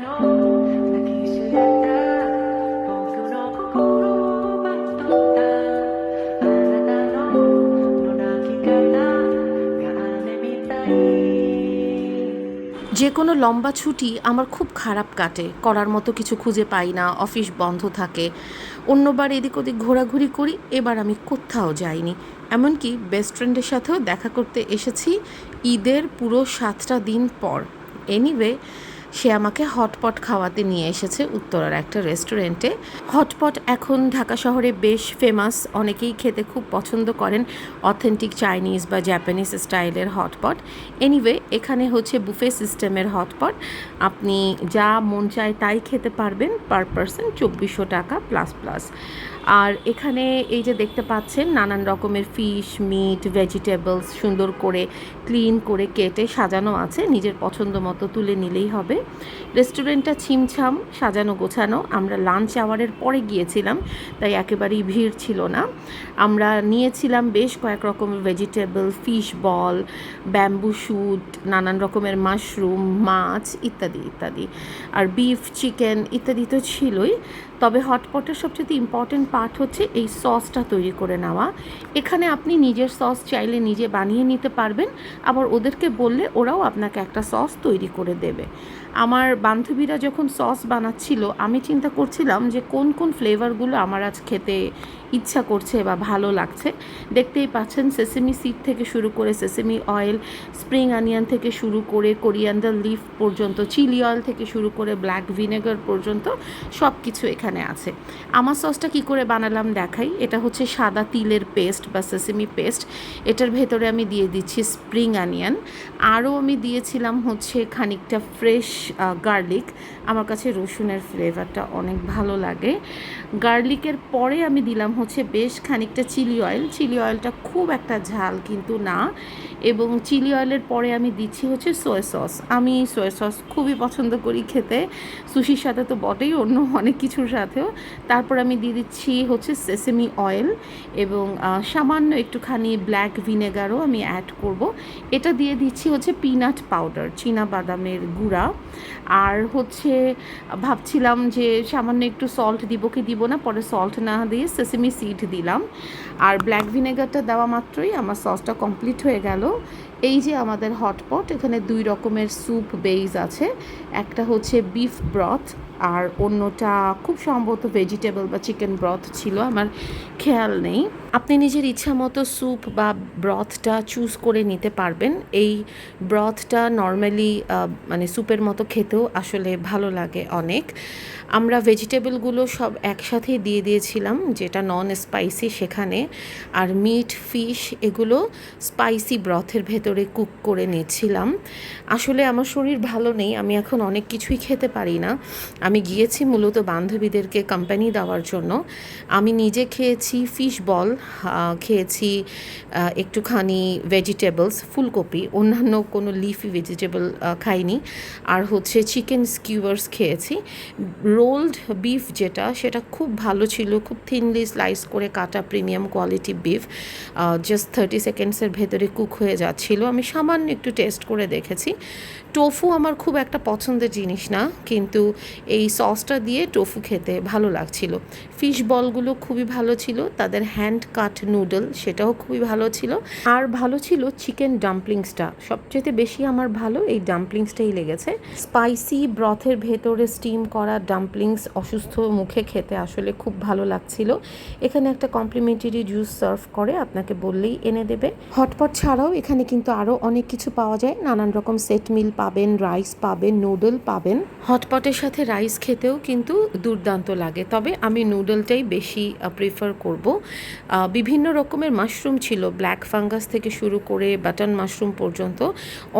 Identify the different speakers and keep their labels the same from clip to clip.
Speaker 1: যে কোনো লম্বা ছুটি আমার খুব খারাপ কাটে। করার মতো কিছু খুঁজে পাই না, অফিস বন্ধ থাকে। অন্যবার এদিক ওদিক ঘোরাঘুরি করি, এবার আমি কোথাও যাইনি। এমনকি বেস্ট ফ্রেন্ডের সাথেও দেখা করতে এসেছি ঈদের পুরো সাতটা দিন পর। এনিওয়ে সে আমাকে হটপট খাওয়াতে নিয়ে এসেছে উত্তরার একটা রেস্টুরেন্টে। হটপট এখন ঢাকা শহরে বেশ ফেমাস অনেকেই খেতে খুব পছন্দ করেন অথেন্টিক চাইনিজ বা জাপানিজ স্টাইলের হটপট। এনিওয়ে এখানে হচ্ছে বুফে সিস্টেমের হটপট। আপনি যা মন চায় তাই খেতে পারবেন। পার পারসন চব্বিশশো টাকা প্লাস প্লাস আর এখানে এই যে দেখতে পাচ্ছেন, নানান রকমের ফিশ মিট ভেজিটেবলস সুন্দর করে ক্লিন করে কেটে সাজানো আছে। নিজের পছন্দ মতো তুলে নিলেই হবে। রেস্টুরেন্টটা ছিমছাম, সাজানো গোছানো। আমরা লাঞ্চ আওয়ারের পরে গিয়েছিলাম, তাই একেবারেই ভিড় ছিল না। আমরা নিয়েছিলাম বেশ কয়েক রকমের vegetable fish ball bamboo shoot নানান রকমের মাশরুম মাছ ইত্যাদি ইত্যাদি। আর বিফ চিকেন ইত্যাদি তো ছিলই। তবে হটপটের সবচেয়ে ইম্পর্টেন্ট পার্ট হচ্ছে এই সসটা তৈরি করে নেওয়া। এখানে আপনি নিজের সস চাইলে নিজে বানিয়ে নিতে পারবেন, আবার ওদেরকে বললে ওরাও আপনাকে একটা সস তৈরি করে দেবে। আমার বান্ধবীরা যখন সস বানাচ্ছিল, আমি চিন্তা করছিলাম যে কোন কোন ফ্লেভারগুলো আমার আজ খেতে ইচ্ছা করছে বা ভালো লাগছে। দেখতেই পাচ্ছেন সেসেমি সিড থেকে শুরু করে সেসেমি অয়েল স্প্রিং অনিয়ন থেকে শুরু করে কোরিয়ান্ডার লিফ পর্যন্ত চিলি অয়েল থেকে শুরু করে ব্ল্যাক ভিনেগার পর্যন্ত সব কিছু এখানে আছে। আমার সসটা কি করে বানালাম দেখাই। এটা হচ্ছে সাদা তিলের পেস্ট বা সেসেমি পেস্ট এটার ভেতরে আমি দিয়ে দিচ্ছি স্প্রিং অনিয়ন আরও আমি দিয়েছিলাম হচ্ছে খানিকটা ফ্রেশ গার্লিক আমার কাছে রসুনের ফ্লেভারটা অনেক ভালো লাগে। গার্লিকের পরে আমি দিলাম হচ্ছে বেশ খানিকটা চিলি অয়েল চিলি অয়েলটা খুব একটা ঝাল কিন্তু না। এবং চিলি অয়েলের পরে আমি দিচ্ছি হচ্ছে সয়া সস আমি সয়া সস খুবই পছন্দ করি খেতে। সুশির সাথে তো বটেই, অন্য অনেক কিছুর সাথেও। তারপর আমি দিয়ে দিচ্ছি হচ্ছে সেসেমি অয়েল এবং সামান্য একটুখানি ব্ল্যাক ভিনেগারও আমি অ্যাড করব। এটা দিয়ে দিচ্ছি হচ্ছে পিনাট পাউডার চীনা বাদামের গুঁড়া। আর হচ্ছে ভাবছিলাম যে সামান্য একটু সল্ট দিব কি দিব না, পরে সল্ট না দিয়ে সেসেমি সিড দিলাম। আর ব্ল্যাক ভিনেগারটা দেওয়া মাত্রই আমার সসটা কমপ্লিট হয়ে গেল। এই যে আমাদের হটপট এখানে দুই রকমের স্যুপ বেইজ আছে। একটা হচ্ছে বিফ ব্রথ আর অন্যটা খুব সম্ভবত ভেজিটেবল বা চিকেন ব্রথ ছিল, আমার খেয়াল নেই। আপনি নিজের ইচ্ছা মতো স্যুপ বা ব্রথটা চুজ করে নিতে পারবেন। এই ব্রথটা নর্মালি মানে স্যুপের মতো খেতেও আসলে ভালো লাগে অনেক। আমরা ভেজিটেবলগুলো সব একসাথেই দিয়ে দিয়েছিলাম, যেটা নন স্পাইসি সেখানে। আর মিট ফিশ এগুলো স্পাইসি ব্রথের ভেতরে কুক করে নিচ্ছিলাম। আসলে আমার শরীর ভালো নেই, আমি এখন অনেক কিছুই খেতে পারি না। আমি গিয়েছি মূলত বান্ধবীদেরকে কোম্পানি দেওয়ার জন্য। আমি নিজে খেয়েছি ফিশ বল খেয়েছি একটুখানি ভেজিটেবলস ফুলকপি, অন্যান্য কোনো লিফি ভেজিটেবল খাইনি। আর হচ্ছে চিকেন স্কিউয়ার্স খেয়েছি। রোলড বিফ যেটা, সেটা খুব ভালো ছিল, খুব থিনলি স্লাইস করে কাটা premium quality beef just thirty সেকেন্ডসের ভেতরে কুক হয়ে যাচ্ছিল। আমি সামান্য একটু টেস্ট করে দেখেছি। টোফু আমার খুব একটা পছন্দের জিনিস না, কিন্তু এই সসটা দিয়ে টোফু খেতে ভালো লাগছিল। ফিশ বলগুলো খুবই ভালো ছিল, তাদের হ্যান্ড কাট নুডল সেটাও খুবই ভালো ছিল। আর ভালো ছিল চিকেন ডাম্পলিংসটা সবচেয়ে বেশি আমার ভালো এই ডাম্পলিংসটাই লেগেছে। স্পাইসি ব্রথের ভেতরে স্টিম করা ডাম্পলিংস অসুস্থ মুখে খেতে আসলে খুব ভালো লাগছিল। এখানে একটা কমপ্লিমেন্টারি জুস সার্ভ করে, আপনাকে বললেই এনে দেবে। হটপট ছাড়াও এখানে কিন্তু আরও অনেক কিছু পাওয়া যায়। নানান রকম সেট মিল পাবেন রাইস পাবেন নুডল পাবেন। হটপটের সাথে রাইস খেতেও কিন্তু দুর্দান্ত লাগে। তবে আমি নুডলটাই বেশি প্রিফার করব। বিভিন্ন রকমের মাশরুম ছিল। ব্ল্যাক ফাঙ্গাস থেকে শুরু করে বাটন মাশরুম পর্যন্ত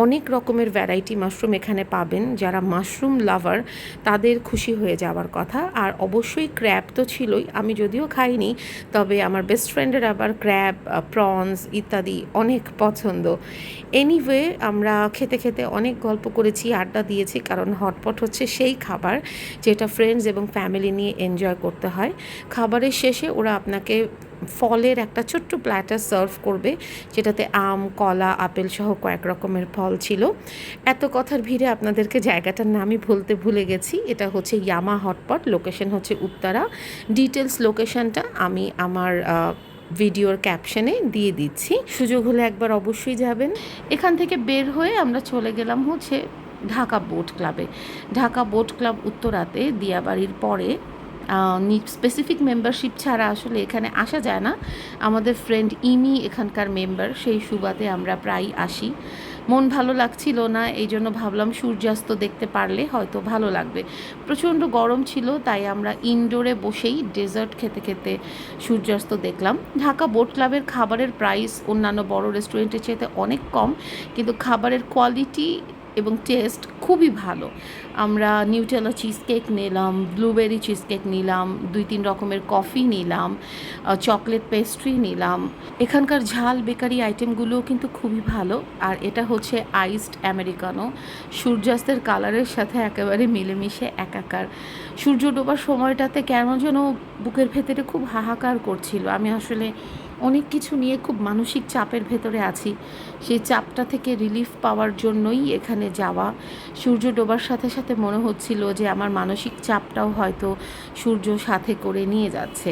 Speaker 1: অনেক রকমের ভ্যারাইটি মাশরুম এখানে পাবেন। যারা মাশরুম লাভার তাদের খুশি হয়ে যাওয়ার কথা। আর অবশ্যই ক্র্যাব তো ছিলই। আমি যদিও খাইনি, তবে আমার বেস্ট ফ্রেন্ডের আবার ক্র্যাব প্রনস ইত্যাদি অনেক পছন্দ। এনিওয়ে আমরা খেতে খেতে অনেক গল্প করেছি, আড্ডা দিয়েছি, কারণ হটপট হচ্ছে সেই খাবার যেটা ফ্রেন্ডস এবং ফ্যামিলি নিয়ে এনজয় করতে হয়। খাবারের শেষে ওরা আপনাকে ফলের একটা ছোট্ট প্ল্যাটার সার্ভ করবে, যেটাতে আম, কলা, আপেল সহ কয়েক রকমের ফল ছিল। এত কথার ভিড়ে আপনাদেরকে জায়গাটার নামই ভুলতে ভুলে গেছি। এটা হচ্ছে ইয়ামা হটপট লোকেশন হচ্ছে উত্তরা। ডিটেলস লোকেশনটা আমি আমার ভিডিওর ক্যাপশনে দিয়ে দিচ্ছি। সুযোগ হলে একবার অবশ্যই যাবেন। এখান থেকে বের হয়ে আমরা চলে গেলাম হচ্ছে ঢাকা বোট ক্লাবে ঢাকা বোট ক্লাব উত্তরাতে দিয়াবাড়ির পরে স্পেসিফিক মেম্বারশিপ ছাড়া আসলে এখানে আসা যায় না। আমাদের ফ্রেন্ড ইমি এখানকার মেম্বার সেই সুবাদে আমরা প্রায় আসি। মন ভালো লাগছিল না, এই জন্য ভাবলাম সূর্যাস্ত দেখতে পারলে হয়তো ভালো লাগবে। প্রচণ্ড গরম ছিল, তাই আমরা ইনডোরে বসেই ডেজার্ট খেতে খেতে সূর্যাস্ত দেখলাম। ঢাকা বোট ক্লাবের খাবারের প্রাইস অন্যান্য বড় রেস্টুরেন্টের চেয়েতে অনেক কম, কিন্তু খাবারের কোয়ালিটি এবং টেস্ট খুবই ভালো। আমরা নিউটেলা চিজ কেক নিলাম ব্লুবেরি চিজ কেক নিলাম, দুই তিন রকমের কফি নিলাম চকলেট পেস্ট্রি নিলাম। এখানকার ঝাল বেকারি আইটেমগুলোও কিন্তু খুবই ভালো। আর এটা হচ্ছে আইসড আমেরিকানো সূর্যাস্তের কালারের সাথে একেবারে মিলেমিশে একাকার। সূর্য ডোবার সময়টাতে কেন যেন বুকের ভেতরে খুব হাহাকার করছিল। আমি আসলে অনেক কিছু নিয়ে খুব মানসিক চাপের ভেতরে আছি। সেই চাপটা থেকে রিলিফ পাওয়ার জন্যই এখানে যাওয়া। সূর্য ডোবার সাথে সাথে মনে হচ্ছিল যে আমার মানসিক চাপটাও হয়তো সূর্য সাথে করে নিয়ে যাচ্ছে।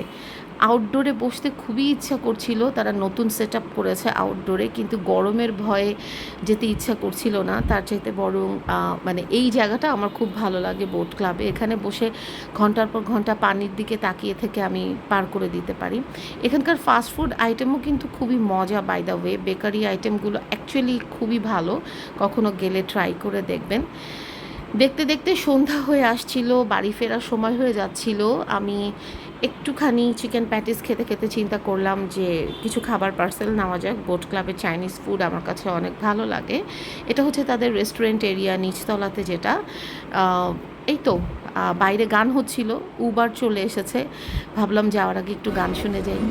Speaker 1: আউটডোরে বসতে খুবই ইচ্ছা করছিল, তারা নতুন সেট করেছে আউটডোরে কিন্তু গরমের ভয়ে যেতে ইচ্ছা করছিল না। তার চাইতে বরং মানে এই জায়গাটা আমার খুব ভালো লাগে বোট ক্লাবে এখানে বসে ঘণ্টার পর ঘণ্টা পানির দিকে তাকিয়ে থেকে আমি পার করে দিতে পারি। এখানকার ফাস্ট ফুড আইটেমও কিন্তু খুবই মজা বাই দ্য ওয়ে বেকারি আইটেমগুলো অ্যাকচুয়ালি খুবই ভালো, কখনো গেলে ট্রাই করে দেখবেন। দেখতে দেখতে সন্ধ্যা হয়ে আসছিল, বাড়ি ফেরার সময় হয়ে যাচ্ছিল। আমি একটুখানি চিকেন প্যাটিস খেতে খেতে চিন্তা করলাম যে কিছু খাবার পার্সেল নেওয়া যাক। বোট ক্লাবের চাইনিজ ফুড আমার কাছে অনেক ভালো লাগে। এটা হচ্ছে তাদের রেস্টুরেন্ট এরিয়া নিচতলাতে যেটা। এই তো বাইরে গান হচ্ছিল উবার চলে এসেছে। ভাবলাম যাওয়ার আগে একটু গান শুনে যাই।